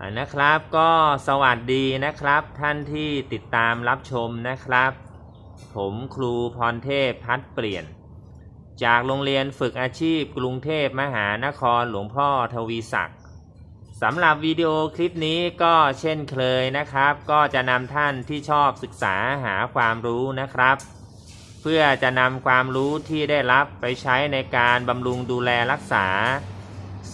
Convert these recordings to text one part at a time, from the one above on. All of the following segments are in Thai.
อ่านะครับก็สวัสดีนะครับท่านที่ติดตามรับชมนะครับ ผมครูพรเทพพัดเปลี่ยน จากโรงเรียนฝึกอาชีพกรุงเทพมหานครหลวงพ่อทวีศักดิ์สำหรับวิดีโอคลิปนี้ก็เช่นเคยนะครับ ก็จะนำท่านที่ชอบศึกษาหาความรู้นะครับ เพื่อจะนำความรู้ที่ได้รับไปใช้ในการบำรุงดูแลรักษา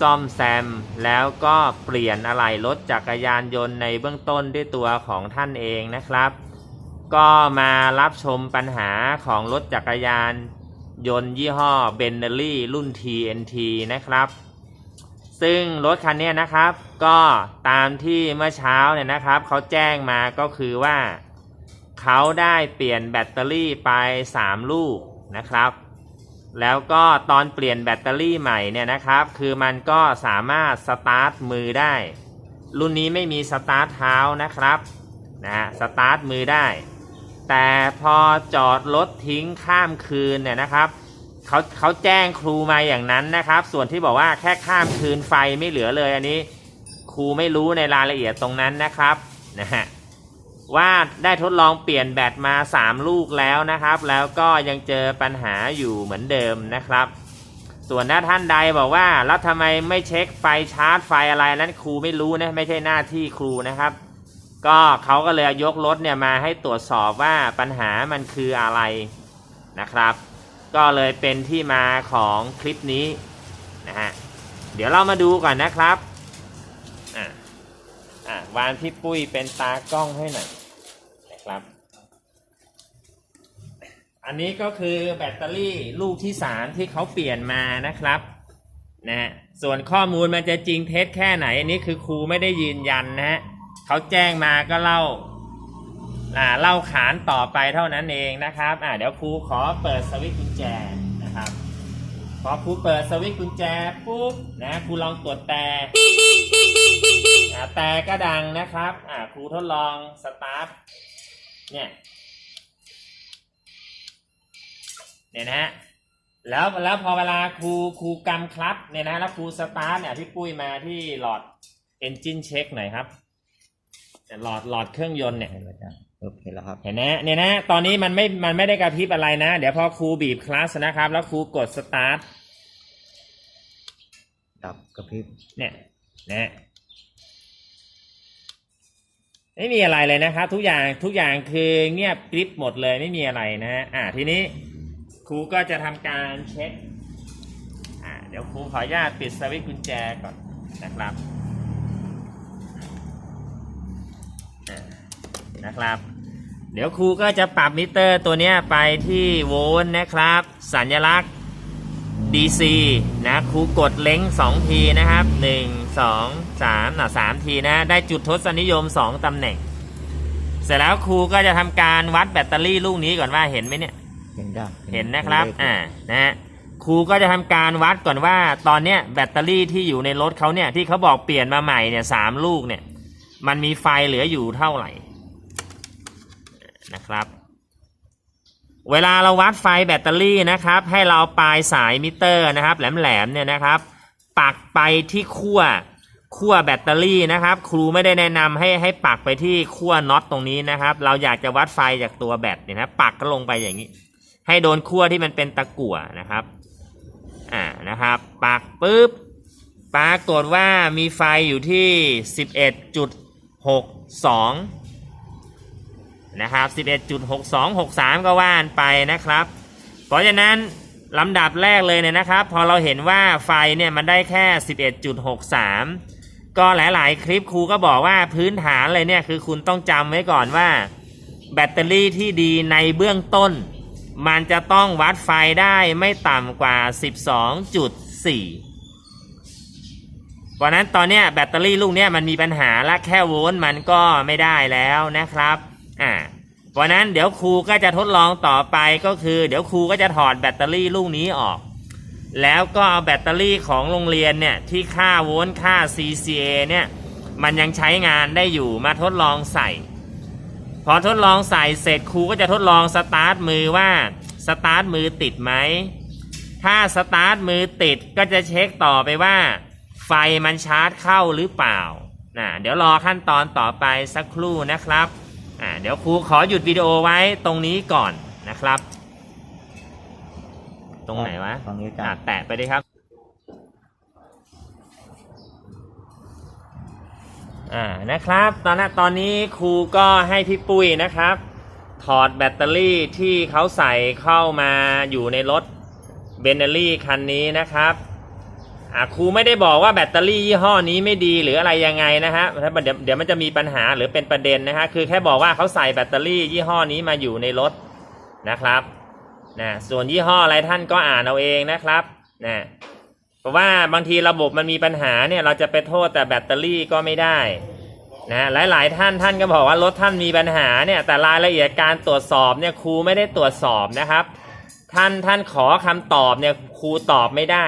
ซ่อมแซม แล้วก็เปลี่ยนอะไหล่รถจักรยานยนต์ในเบื้องต้นด้วยตัวของท่านเองนะครับ ก็มารับชมปัญหาของรถจักรยานยนต์ยี่ห้อเบนเนอรี่รุ่น TNT นะครับ ซึ่งรถคันนี้นะครับ ก็ตามที่เมื่อเช้าเนี่ยนะครับเขาแจ้งมาก็คือว่า เขาได้เปลี่ยนแบตเตอรี่ไป 3 ลูกนะครับ แล้วก็ตอนเปลี่ยนแบตเตอรี่ใหม่เนี่ยนะครับ คือมันก็สามารถสตาร์ทมือได้ รุ่นนี้ไม่มีสตาร์ทเท้านะครับนะฮะสตาร์ทมือได้ แต่พอจอดรถทิ้งข้ามคืนเนี่ยนะครับเขาเขาแจ้งครูมาอย่างนั้นนะครับ ส่วนที่บอกว่าแค่ข้ามคืนไฟไม่เหลือเลยอันนี้ ครูไม่รู้ในรายละเอียดตรงนั้นนะครับนะฮะ ว่าได้ทดลองเปลี่ยนแบตมา 3 ลูกแล้วนะครับ แล้วก็ยังเจอปัญหาอยู่เหมือนเดิมนะครับ ส่วนถ้าท่านใดบอกว่า แล้วทำไมไม่เช็คไฟชาร์จไฟอะไรนั้นครูไม่รู้นะไม่ใช่หน้าที่ครูนะครับ ก็เขาก็เลยยกรถเนี่ยมาให้ตรวจสอบว่าปัญหามันคืออะไรนะครับ ก็เลยเป็นที่มาของคลิปนี้นะฮะเดี๋ยวเรามาดูก่อนนะครับ อะวานพี่ปุ้ยเป็นตากล้องให้หน่อยนะครับ อันนี้ก็คือแบตเตอรี่ลูกที่สามที่เขาเปลี่ยนมานะครับนะส่วนข้อมูลมันจะจริงเท็จแค่ไหน อันนี้คือครูไม่ได้ยืนยันนะฮะเขาแจ้งมาก็เล่าอ่าเล่าขานต่อไปเท่านั้นเองนะครับอ่าเดี๋ยวครูขอเปิดสวิตช์กุญแจ พอครูเปิดสวิตช์กุญแจปุ๊บนะครูลองกดแต่แต่ก็ดังนะครับอ่าครูทดลองสตาร์ทเนี่ยเนี่ยนะฮะแล้วแล้วพอเวลาครูครูกำคลัตเนี่ยนะแล้วครูสตาร์ทเนี่ยพี่ปุ้ยมาที่หลอดเอนจินเช็คหน่อยครับหลอดหลอดเครื่องยนต์เนี่ยเห็นแล้วจ้ะ อเคแล้วครับเห็นนะเนี่ยนะ ตอนนี้มันไม่มันไม่ได้กระพริบอะไรนะ เดี๋ยวพอครูบีบคลัสนะครับ แล้วครูกดสตาร์ทดับกระพริบเนี่ยนะไม่มีอะไรเลยนะครับ ทุกอย่างทุกอย่างคือเงียบกริบหมดเลยไม่มีอะไรนะฮะอ่าทีนี้ครูก็จะทำการเช็คอ่าเดี๋ยวครูขออนุญาตปิดสวิตช์กุญแจก่อนนะครับ นะครับ เดี๋ยวครูก็จะปรับมิเตอร์ตัวเนี้ยไปที่โวลต์นะครับ สัญลักษณ์ DC นะครูกดเล้ง2ทีนะครับ 1 2 3นะ3ทีนะ ได้จุดทศนิยม 2ตำแหน่ง เสร็จแล้วครูก็จะทำการวัดแบตเตอรี่ลูกนี้ก่อนว่าเห็นไหมเนี่ยเห็นจ้ะเห็นนะครับเลขอ่านะฮะครูก็จะทำการวัดก่อนว่าตอนเนี้ยแบตเตอรี่ที่อยู่ในรถเขาเนี่ยที่เขาบอกเปลี่ยนมาใหม่เนี่ยสามลูกเนี่ยมันมีไฟเหลืออยู่เท่าไหร่ นะครับ เวลาเราวัดไฟแบตเตอรี่นะครับ ให้เราปลายสายมิเตอร์นะครับ แหลมๆเนี่ยนะครับ ปักไปที่ขั้วขั้วแบตเตอรี่นะครับ ครูไม่ได้แนะนำให้ให้ปักไปที่ขั้วน็อตตรงนี้นะครับ เราอยากจะวัดไฟจากตัวแบตเนี่ยนะปักก็ลงไปอย่างนี้ ให้โดนขั้วที่มันเป็นตะกั่วนะครับอ่านะครับ ปักปุ๊บปรากฏว่ามีไฟอยู่ที่ 11.62 นะครับ 11.62 63 ก็ว่านไปนะครับ เพราะฉะนั้นลำดับแรกเลยเนี่ยนะครับ พอเราเห็นว่าไฟเนี่ยมันได้แค่ 11.63 ก็หลาย ๆ คลิปครูก็บอกว่าพื้นฐานเลยเนี่ยคือคุณต้องจำไว้ก่อนว่า แบตเตอรี่ที่ดีในเบื้องต้น มันจะต้องวัดไฟได้ไม่ต่ำกว่า 12.4เพราะนั้นตอนเนี้ยแบตเตอรี่ลูกเนี้ยมันมีปัญหาและแค่โวลต์มันก็ไม่ได้แล้วนะครับ อ่าเพราะนั้นเดี๋ยวครูก็จะทดลองต่อไปก็คือ เดี๋ยวครูก็จะถอดแบตเตอรี่ลูกนี้ออก แล้วก็เอาแบตเตอรี่ของโรงเรียนเนี่ยที่ค่าโวลต์ค่า CCA เนี่ยมันยังใช้งานได้อยู่มาทดลองใส่ พอทดลองใส่เสร็จครูก็จะทดลองสตาร์ทมือว่าสตาร์ทมือติดไหมถ้าสตาร์ทมือติดก็จะเช็คต่อไปว่า ไฟมันชาร์จเข้าหรือเปล่านะเดี๋ยวรอขั้นตอนต่อไปสักครู่นะครับ อ่าเดี๋ยวครูขอหยุดวิดีโอไว้ตรงนี้ก่อนนะครับ ตรงไหนวะตรงนี้จ้ะอ่าแตะไปดิครับ อ่านะครับ ตอนนี้ตอนนี้ครูก็ให้พี่ปุ้ยนะครับ ถอดแบตเตอรี่ที่เขาใส่เข้ามาอยู่ในรถเบนเนอรี่คันนี้นะครับ อ่าครูไม่ได้บอกว่าแบตเตอรี่ยี่ห้อนี้ไม่ดีหรืออะไรยังไงนะฮะเดี๋ยวเดี๋ยวมันจะมีปัญหาหรือเป็นประเด็นนะฮะคือแค่บอกว่าเขาใส่แบตเตอรี่ยี่ห้อนี้มาอยู่ในรถนะครับนะส่วนยี่ห้ออะไรท่านก็อ่านเอาเองนะครับนะเพราะว่าบางทีระบบมันมีปัญหาเนี่ยเราจะไปโทษแต่แบตเตอรี่ก็ไม่ได้นะหลายๆท่านท่านก็บอกว่ารถท่านมีปัญหาเนี่ยแต่รายละเอียดการตรวจสอบเนี่ยครูไม่ได้ตรวจสอบนะครับ ท่านท่านขอคำตอบเนี่ยครูตอบไม่ได้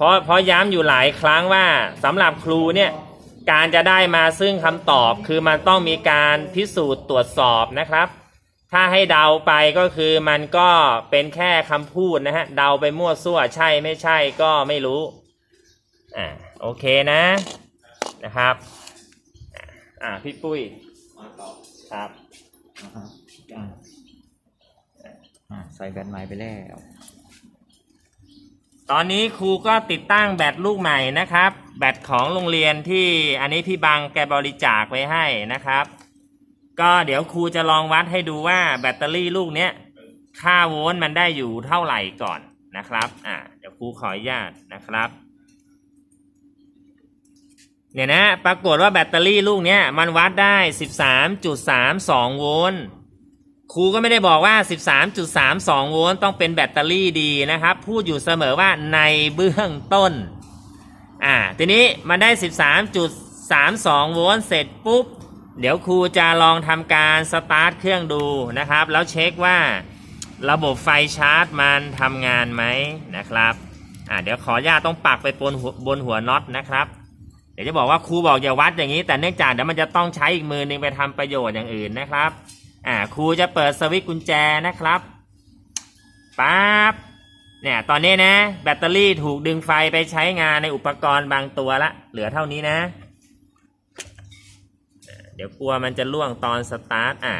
เพราะเพราะย้ำอยู่หลายครั้งว่าสำหรับครูเนี่ยการจะได้มาซึ่งคำตอบคือมันต้องมีการพิสูจน์ตรวจสอบนะครับ ถ้าให้เดาไปก็คือมันก็เป็นแค่คำพูดนะฮะเดาไปมั่วซั่วใช่ไม่ใช่ก็ไม่รู้อ่าโอเคนะนะครับอ่าพี่ปุ้ยครับอ่าใส่แบตใหม่ไปแล้ว ตอนนี้ครูก็ติดตั้งแบตลูกใหม่นะครับ แบตของโรงเรียนที่อันนี้พี่บังแกบริจาคไว้ให้นะครับ ก็เดี๋ยวครูจะลองวัดให้ดูว่าแบตเตอรี่ลูกเนี้ยค่าโวลต์มันได้อยู่เท่าไหร่ก่อนนะครับ อ่าเดี๋ยวครูขออนุญาตนะครับ เนี่ยนะ ปรากฏว่าแบตเตอรี่ลูกเนี้ยมันวัดได้ 13.32 โวลต์ ครูก็ไม่ได้บอกว่า 13.32 โวลต์ต้องเป็นแบตเตอรี่ดีนะครับ พูดอยู่เสมอว่าในเบื้องต้น อ่า ทีนี้มันได้ 13.32 โวลต์เสร็จปุ๊บ เดี๋ยวครูจะลองทำการสตาร์ทเครื่องดูนะครับ แล้วเช็คว่าระบบไฟชาร์จมันทำงานไหมนะครับ อ่า เดี๋ยวขออนุญาตต้องปักไปบนหัวบนหัวน็อตนะครับ เดี๋ยวจะบอกว่าครูบอกอย่าวัดอย่างนี้ แต่เนื่องจากเดี๋ยวมันจะต้องใช้อีกมือหนึงไปทำประโยชน์อย่างอื่นนะครับ อ่าครูจะเปิดสวิตช์กุญแจนะครับปั๊บเนี่ยตอนนี้นะ แบตเตอรี่ถูกดึงไฟไปใช้งานในอุปกรณ์บางตัวละ เหลือเท่านี้นะ เดี๋ยวกลัวมันจะล่วงตอนสตาร์ทอ่า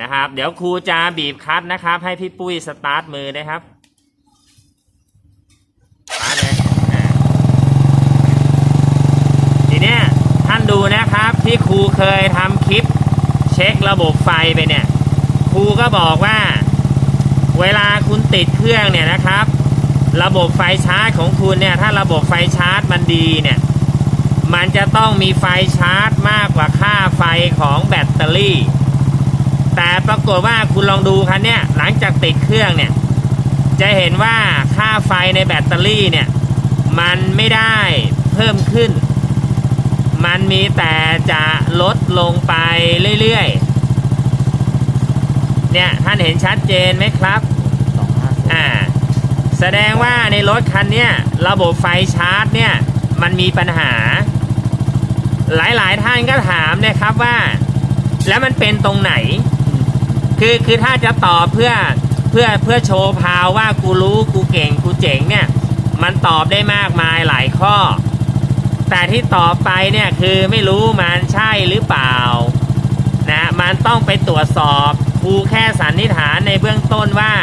นะครับ เดี๋ยวครูจะบีบคัดนะครับ ให้พี่ปุ้ยสตาร์ทมือนะครับสตาร์ทเลยทีเนี้ยท่านดูนะครับที่ครูเคยทำ เช็คระบบไฟไปเนี่ยครูก็บอกว่า เวลาคุณติดเครื่องเนี่ยนะครับ ระบบไฟชาร์จของคุณเนี่ยถ้าระบบไฟชาร์จมันดีเนี่ยมันจะต้องมีไฟชาร์จมากกว่าค่าไฟของแบตเตอรี่ แต่ปรากฏว่าคุณลองดูคันเนี่ยหลังจากติดเครื่องเนี่ยจะเห็นว่าค่าไฟในแบตเตอรี่เนี่ยมันไม่ได้เพิ่มขึ้น มันมีแต่จะลดลงไปเรื่อยๆ เนี่ย ท่านเห็นชัดเจนไหมครับสองห้าอ่า แสดงว่าในรถคันเนี้ยระบบไฟชาร์จเนี่ย มันมีปัญหา หลายๆ ท่านก็ถามนะครับว่า แล้วมันเป็นตรงไหน คือคือถ้าจะตอบเพื่อเพื่อเพื่อโชว์พาวว่ากูรู้กูเก่งกูเจ๋งเนี่ย มันตอบได้มากมายหลายข้อ แต่ที่ตอบไปเนี่ยคือไม่รู้มันใช่หรือเปล่านะมันต้องไปตรวจสอบครูแค่สันนิษฐานในเบื้องต้นว่า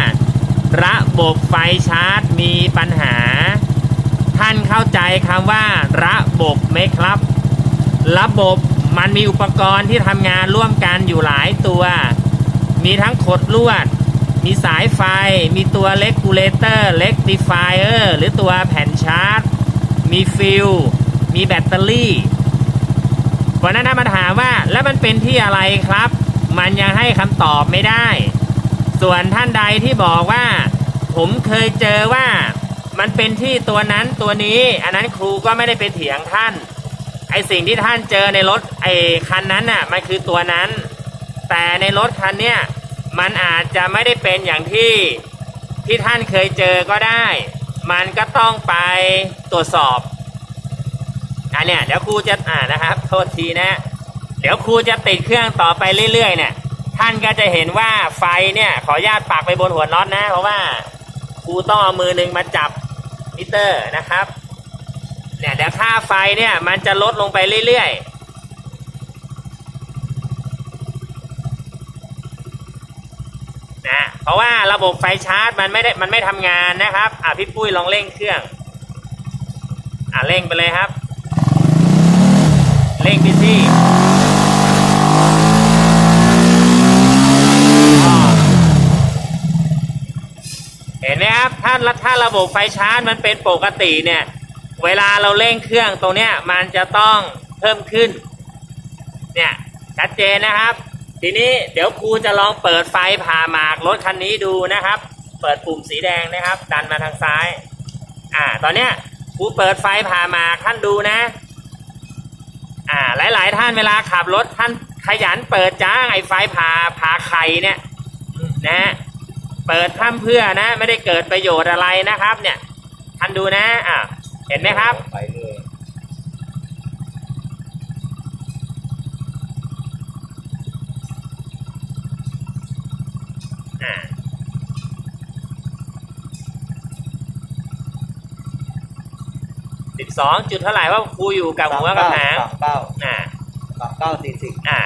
ระบบไฟชาร์จมีปัญหา ท่านเข้าใจคำว่า ระบบไหมครับ ระบบมันมีอุปกรณ์ที่ทำงานร่วมกันอยู่หลายตัว มีทั้งขดลวด มีสายไฟ มีตัวเลกูเลเตอร์เลกติฟายเออร์หรือตัวแผ่นชาร์จ มีฟิล มีแบตเตอรี่วันนั้นนะมาถามว่าแล้วมันเป็นที่อะไรครับ มันยังให้คำตอบไม่ได้ ส่วนท่านใดที่บอกว่า ผมเคยเจอว่า มันเป็นที่ตัวนั้นตัวนี้ อันนั้นครูก็ไม่ได้ไปเถียงท่านไอสิ่งที่ท่านเจอในรถไอคันนั้นน่ะมันคือตัวนั้น แต่ในรถคันเนี้ยมันอาจจะไม่ได้เป็นอย่างที่ที่ท่านเคยเจอก็ได้ มันก็ต้องไปตรวจสอบ เนี่ยเดี๋ยวครูจะอ่านะครับโทษทีนะ เดี๋ยวครูจะติดเครื่องต่อไปเรื่อยๆเนี่ย ท่านก็จะเห็นว่าไฟเนี่ย ขออนุญาตปักไปบนหัวน็อตนะ เพราะว่าครูต้องเอามือหนึ่งมาจับมิเตอร์นะครับเนี่ยเดี๋ยวค่าไฟเนี่ยมันจะลดลงไปเรื่อยๆนะเพราะว่าระบบไฟชาร์จมันไม่ได้มันไม่ทำงานนะครับ อะพี่ปุ้ยลองเร่งเครื่อง อะเร่งไปเลยครับ เร่งไปที่อ่าเห็นไหมครับถ้าถ้าระบบไฟชาร์จมันเป็นปกติเนี่ย เวลาเราเร่งเครื่องตรงเนี้ยมันจะต้องเพิ่มขึ้น เนี่ยชัดเจนนะครับ ทีนี้เดี๋ยวครูจะลองเปิดไฟผ่าหมากรถคันนี้ดูนะครับ เปิดปุ่มสีแดงนะครับ ดันมาทางซ้าย อ่า ตอนเนี้ยครูเปิดไฟผ่าหมากท่านดูนะ อ่าหลาย ๆ ท่านเวลาขับรถท่านขยันเปิดจ้างไอ้ไฟผ่าผ่าไข่เนี่ยนะเปิดท่ามเพื่อนะ ไม่ได้เกิดประโยชน์อะไรนะครับ เนี่ยท่านดูนะอ่าเห็นไหมครับไปเลยอ่า สิบสองจุดเท่าไหร่ว่าครูอยู่กับหัวกับหางสามเก้าอ่าสามเก้าสี่สิบอ่า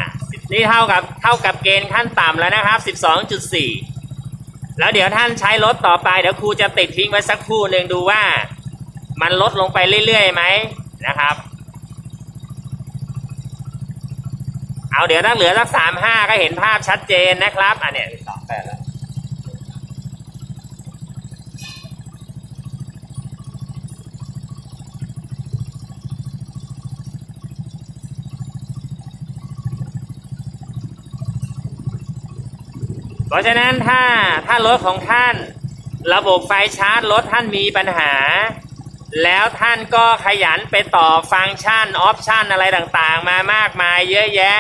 นี่เท่ากับเท่ากับเกณฑ์ขั้นต่ำแล้วนะครับสิบสองจุดสี่แล้วเดี๋ยวท่านใช้รถต่อไปเดี๋ยวครูจะติดทิ้งไว้สักครู่หนึ่งดูว่า มันลดลงไปเรื่อยๆไหมนะครับ เอาเดี๋ยวถ้าเหลือสักสามห้าก็เห็นภาพชัดเจนนะครับอะเนี่ยสามแปดแล้ว เพราะฉะนั้นถ้าถ้ารถของท่าน ระบบไฟชาร์จรถท่านมีปัญหา แล้วท่านก็ขยันไปต่อฟังก์ชันออปชันอะไรต่างๆ มามากมายเยอะแยะ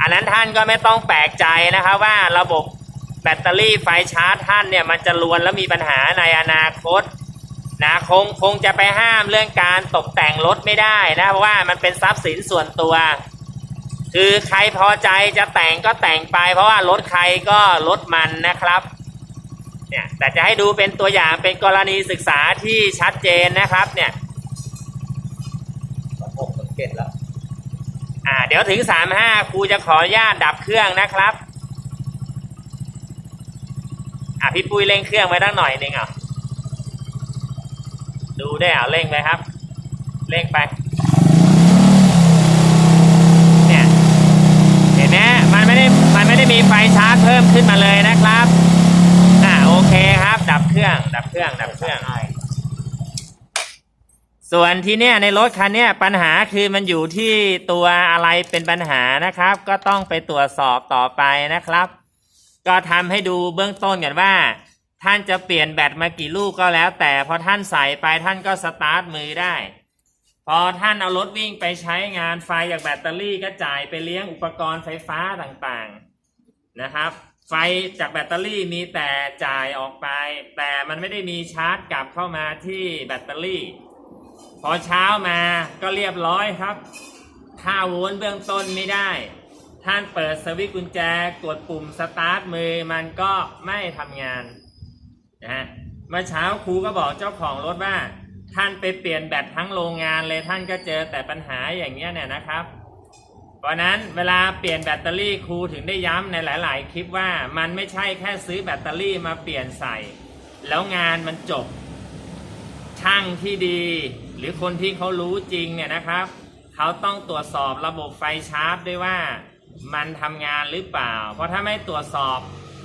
อันนั้นท่านก็ไม่ต้องแปลกใจนะครับว่าระบบแบตเตอรี่ไฟชาร์จท่านเนี่ยมันจะรวนแล้วมีปัญหาในอนาคตนะคงคงจะไปห้ามเรื่องการตกแต่งรถไม่ได้นะเพราะว่ามันเป็นทรัพย์สินส่วนตัว คือใครพอใจจะแต่งก็แต่งไป เพราะว่ารถใครก็รถมันนะครับเนี่ยแต่จะให้ดูเป็นตัวอย่างเป็นกรณีศึกษาที่ชัดเจนนะครับ เนี่ยสามหกสามเจ็ดแล้วอ่าเดี๋ยวถึงสามห้าครูจะขออนุญาตดับเครื่องนะครับอะพี่ปุ้ยเร่งเครื่องไว้ตั้งหน่อยหนึงอะดูได้อะเร่งไปครับ เร่งไป เนี่ย เห็นไหมมันไม่ได้มัน ไม่ได้มีไฟชาร์จเพิ่มขึ้นมาเลยนะครับอ่าโอเคครับ ดับเครื่อง ดับเครื่อง ดับเครื่อง ส่วนที่เนี่ยในรถคันเนี้ยปัญหาคือมันอยู่ที่ตัวอะไรเป็นปัญหานะครับ ก็ต้องไปตรวจสอบต่อไปนะครับ ก็ทำให้ดูเบื้องต้นกันว่า ท่านจะเปลี่ยนแบตมากี่ลูกก็แล้ว แต่พอท่านใส่ไปท่านก็สตาร์ทมือได้พอท่านเอารถวิ่งไปใช้งานไฟจากแบตเตอรี่ก็จ่ายไปเลี้ยงอุปกรณ์ไฟฟ้าต่างๆ นะครับ ไฟจากแบตเตอรี่มีแต่จ่ายออกไป แต่มันไม่ได้มีชาร์จกลับเข้ามาที่แบตเตอรี่ พอเช้ามาก็เรียบร้อยครับถ้าวลต์เบื้องต้นไม่ได้ ท่านเปิดสวิตช์กุญแจกดปุ่มสตาร์ทมือมันก็ไม่ทำงานนะฮะเมื่อเช้าครูก็บอกเจ้าของรถว่า ท่านไปเปลี่ยนแบตทั้งโรงงานเลยท่านก็เจอแต่ปัญหาอย่างเงี้ยเนี่ยนะครับ เพราะนั้นเวลาเปลี่ยนแบตเตอรี่ครูถึงได้ย้ำในหลาย ๆ คลิปว่ามันไม่ใช่แค่ซื้อแบตเตอรี่มาเปลี่ยนใส่ แล้วงานมันจบ ช่างที่ดี หรือคนที่เขารู้จริงเนี่ยนะครับ เขาต้องตรวจสอบระบบไฟชาร์จด้วยว่า มันทำงานหรือเปล่า เพราะถ้าไม่ตรวจสอบ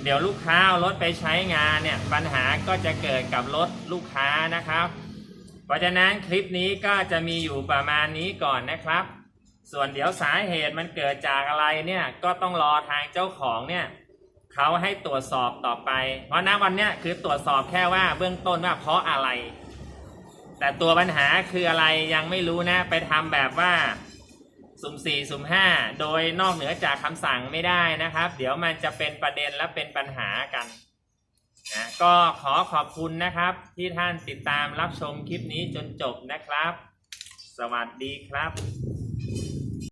เดี๋ยวลูกค้าเอารถไปใช้งานเนี่ยปัญหาก็จะเกิดกับรถลูกค้านะครับ เพราะฉะนั้นคลิปนี้ก็จะมีอยู่ประมาณนี้ก่อนนะครับ ส่วนเดี๋ยวสาเหตุมันเกิดจากอะไรเนี่ยก็ต้องรอทางเจ้าของเนี่ยเขาให้ตรวจสอบต่อไป เพราะณวันเนี้ยคือตรวจสอบแค่ว่าเบื้องต้นว่าเพราะอะไร แต่ตัวปัญหาคืออะไรยังไม่รู้นะไปทำแบบว่าสุ่มสี่สุ่มห้าโดยนอกเหนือจากคำสั่งไม่ได้นะครับ เดี๋ยวมันจะเป็นประเด็นและเป็นปัญหากันนะก็ขอขอบคุณนะครับ ที่ท่านติดตามรับชมคลิปนี้จนจบนะครับ สวัสดีครับ